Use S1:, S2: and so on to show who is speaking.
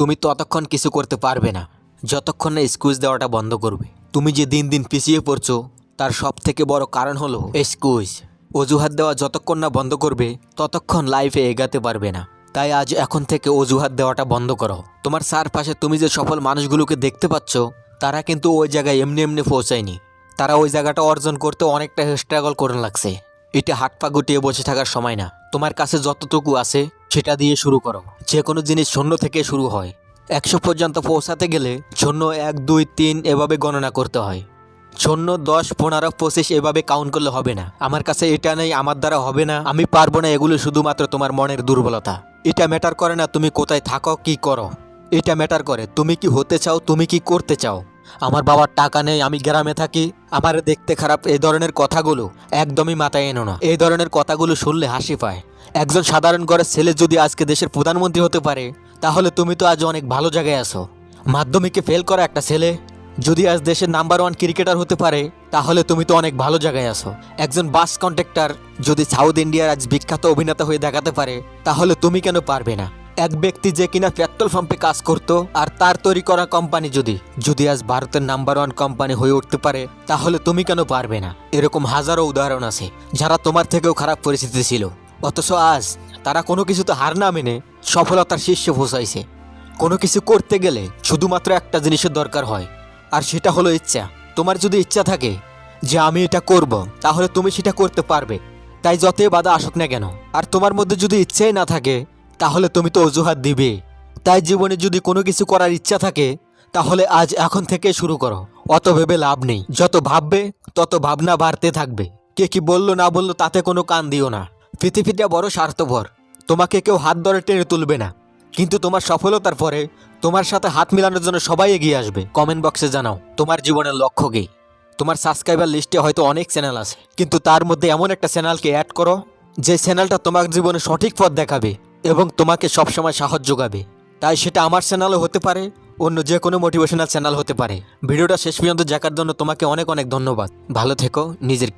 S1: তুমি ততক্ষণ কিছু করতে পারবে না। যতক্ষণ না স্কুজ দেওয়াটা বন্ধ করবে। তুমি যে দিন দিন পিছিয়ে পড়ছো, তার সব থেকে বড় কারণ হলো স্কুজ অজুহাত দেওয়া যতক্ষণ না বন্ধ করবে, ততক্ষণ লাইফে এগাতে পারবে না। তাই আজ এখন থেকে অজুহাত দেওয়াটা বন্ধ করো। তোমার চারপাশে তুমি যে সফল মানুষগুলোকে দেখতে পাচ্ছ, তারা কিন্তু ওই জায়গায় এমনি এমনি পৌঁছায়নি। তারা ওই জায়গাটা অর্জন করতে অনেকটা স্ট্রাগল করে লাগছে। এটা হাত পা গুটিয়ে বসে থাকার সময় না। তোমার কাছে যতটুকু আছে সেটা দিয়ে শুরু করো। যে কোনো জিনিস শূন্য থেকে শুরু হয়। একশো পর্যন্ত পৌঁছাতে গেলে শূন্য, এক, দুই, তিন এভাবে গণনা করতে হয়। শূন্য, দশ, পনেরো, পঁচিশ এভাবে কাউন্ট করলে হবে না। আমার কাছে এটা নেই, আমার দ্বারা হবে না। আমি পারব না এগুলো শুধুমাত্র তোমার মনের দুর্বলতা। এটা ম্যাটার করে না তুমি কোথায় থাকো, কি করো। এটা ম্যাটার করে তুমি কি হতে চাও, তুমি কি করতে চাও। আমার বাবার টাকা নেই, আমি গ্রামে থাকি। আমার দেখতে খারাপ এই ধরনের কথাগুলো একদমই মাথায় এনো না। এই ধরনের কথাগুলো শুনলে হাসি পায়। একজন সাধারণ ঘরের ছেলে যদি আজকে দেশের প্রধানমন্ত্রী হতে পারে, তাহলে তুমি তো আজ অনেক ভালো জায়গায় আছো। মাধ্যমিকে ফেল করা একটা ছেলে যদি আজ দেশের নাম্বার ওয়ান ক্রিকেটার হতে পারে, তাহলে তুমি তো অনেক ভালো জায়গায় আছো। একজন বাস কন্ট্রাক্টর যদি সাউথ ইন্ডিয়ার আজ বিখ্যাত অভিনেতা হয়ে দেখাতে পারে, তাহলে তুমি কেন পারবে না? এক ব্যক্তি যে কিনা পেট্রোল পাম্পে কাজ করত আর তার তৈরি করা কোম্পানি যদি যদি আজ ভারতের নাম্বার ওয়ান কোম্পানি হয়ে উঠতে পারে, তাহলে তুমি কেন পারবে না? এরকম হাজারো উদাহরণ আছে, যারা তোমার থেকেও খারাপ পরিস্থিতি ছিল। অথচ আজ তারা কোনো কিছুতে হার না মেনে সফলতার শীর্ষে পৌঁছাইছে। কোনো কিছু করতে গেলে শুধুমাত্র একটা জিনিসের দরকার হয়, আর সেটা হলো ইচ্ছা। তোমার যদি ইচ্ছা থাকে যে আমি এটা করব, তাহলে তুমি সেটা করতে পারবে। তাই যতই বাধা আসুক না কেন, আর তোমার মধ্যে যদি ইচ্ছাই না থাকে তাহলে তুমি তো অজুহাত দিবে। তাই জীবনে যদি কোনো কিছু করার ইচ্ছা থাকে, তাহলে আজ এখন থেকে শুরু করো। অত ভেবে লাভ নেই। যত ভাববে, তত ভাবনা বাড়তে থাকবে। কে কি বলল না বলল তাতে কোনো কান দিও না। পৃথিবীটা বড় স্বার্থপর। তোমাকে কেউ হাত ধরে টেনে তুলবে না। কিন্তু তোমার সফলতার পরে তোমার সাথে হাত মিলানোর জন্য সবাই এগিয়ে আসবে। কমেন্ট বক্সে জানাও, তোমার জীবনের লক্ষ্য কি? তোমার সাবস্ক্রাইবার লিস্টে হয়তো অনেক চ্যানেল আছে। কিন্তু তার মধ্যে এমন একটা চ্যানেলকে অ্যাড করো, যে চ্যানেলটা তোমার জীবনে সঠিক পথ দেখাবে। এবং তোমাকে সবসময় সাহস যোগাবে। তাই সেটা আমার চ্যানেলও হতে পারে, অন্য যে কোনো মোটিভেশনাল চ্যানেল হতে পারে। ভিডিওটা শেষ পর্যন্ত দেখার জন্য তোমাকে অনেক অনেক ধন্যবাদ। ভালো থেকো, নিজের